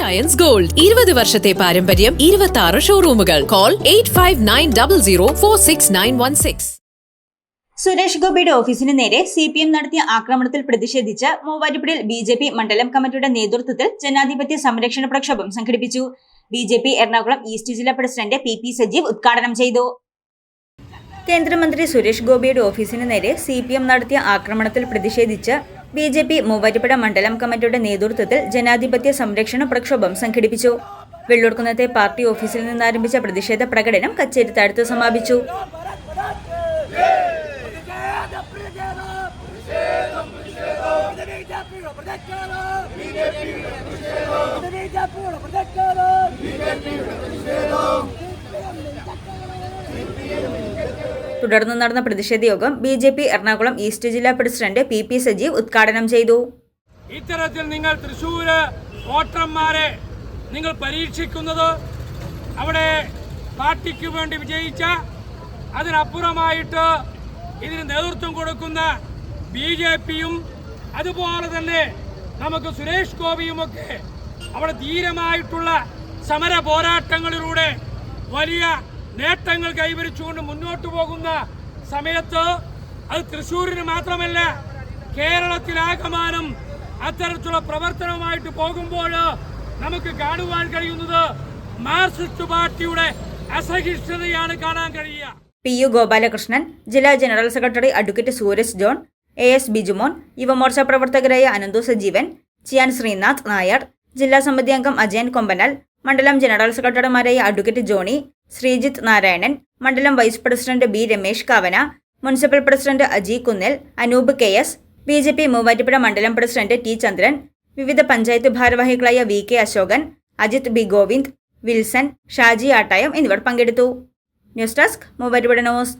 Ions gold ഇരുപത് വർഷത്തെ പാരമ്പര്യം ഇരുപത്തി ആറ് ഷോറൂമുകൾ call eight five nine double zero four six nine one six Suresh ഗോപിയുടെ ഓഫീസിന് നേരെ സി പി എം നടത്തിയ ആക്രമണത്തിൽ പ്രതിഷേധിച്ച് മൂവാറ്റുപുഴയിൽ ബി ജെ പി മണ്ഡലം കമ്മിറ്റിയുടെ നേതൃത്വത്തിൽ ജനാധിപത്യ സംരക്ഷണ പ്രക്ഷോഭം സംഘടിപ്പിച്ചു. B J P Ernakulam east ജില്ലാ പ്രസിഡന്റ് പി പി സജീവ് ഉദ്ഘാടനം ചെയ്തു. കേന്ദ്രമന്ത്രി സുരേഷ് ഗോപിയുടെ ഓഫീസിന് നേരെ സി പി എം നടത്തിയ ആക്രമണത്തിൽ പ്രതിഷേധിച്ച് ബി ജെ പി മൂവാറ്റുപുഴ മണ്ഡലം കമ്മിറ്റിയുടെ നേതൃത്വത്തിൽ ജനാധിപത്യ സംരക്ഷണ പ്രക്ഷോഭം സംഘടിപ്പിച്ചു വെള്ളൂർക്കുന്നത്തെ പാർട്ടി ഓഫീസിൽ നിന്നാരംഭിച്ച പ്രതിഷേധ പ്രകടനം കച്ചേരിത്താഴത്ത് സമാപിച്ചു തുടർന്ന് നടന്ന പ്രതിഷേധ യോഗം B J P Ernakulam east ജില്ലാ പ്രസിഡന്റ് പി പി സജീവ് ഉദ്ഘാടനം ചെയ്തു. ഇത്തരത്തിൽ നിങ്ങൾ തൃശ്ശൂര് വോട്ടർമാരെ നിങ്ങൾ പരീക്ഷിക്കുന്നത് അവിടെ പാർട്ടിക്ക് വേണ്ടി വിജയിച്ച അതിനപ്പുറമായിട്ട് ഇതിന് നേതൃത്വം കൊടുക്കുന്ന ബി ജെ പിയും അതുപോലെ തന്നെ നമുക്ക് സുരേഷ് ഗോപിയുമൊക്കെ അവിടെ ധീരമായിട്ടുള്ള സമര പോരാട്ടങ്ങളിലൂടെ വലിയ നേട്ടങ്ങൾ കൈവരിച്ചുകൊണ്ട് മുന്നോട്ട് പോകുന്ന സമയത്ത് അത് തൃശ്ശൂരിന് മാത്രമല്ല കേരളത്തിലാകമാനം അത്തരത്തിലുള്ള പ്രവർത്തനവുമായിട്ട് പോകുമ്പോൾ നമുക്ക് കാണുവാൻ കഴിയുന്നത് മാർക്സിസ്റ്റ് പാർട്ടിയുടെ അസഹിഷ്ണുതയാണ് കാണാൻ കഴിയുക. പി യു ഗോപാലകൃഷ്ണൻ ജില്ലാ general secretary advocate Sooraj John A S Bijumon Yuvamorcha പ്രവർത്തകരായ അനന്തു സജീവൻ ചിയാൻ ശ്രീനാഥ് നായർ ജില്ലാ സമിതി അംഗം അജയൻ കൊമ്പനാൽ മണ്ഡലം ജനറൽ സെക്രട്ടറിമാരായ അഡ്വക്കേറ്റ് ജോണി ശ്രീജിത്ത് നാരായണൻ മണ്ഡലം vice president B Ramesh Kavana municipal president Aji Kunnil Anoop K S B J P Muvattupuzha മണ്ഡലം പ്രസിഡന്റ് ടി ചന്ദ്രൻ വിവിധ പഞ്ചായത്ത് ഭാരവാഹികളായ V K Ashokan Ajith B Govind Wilson Shaji Attayam എന്നിവർ പങ്കെടുത്തു. News desk Muvattupuzha news.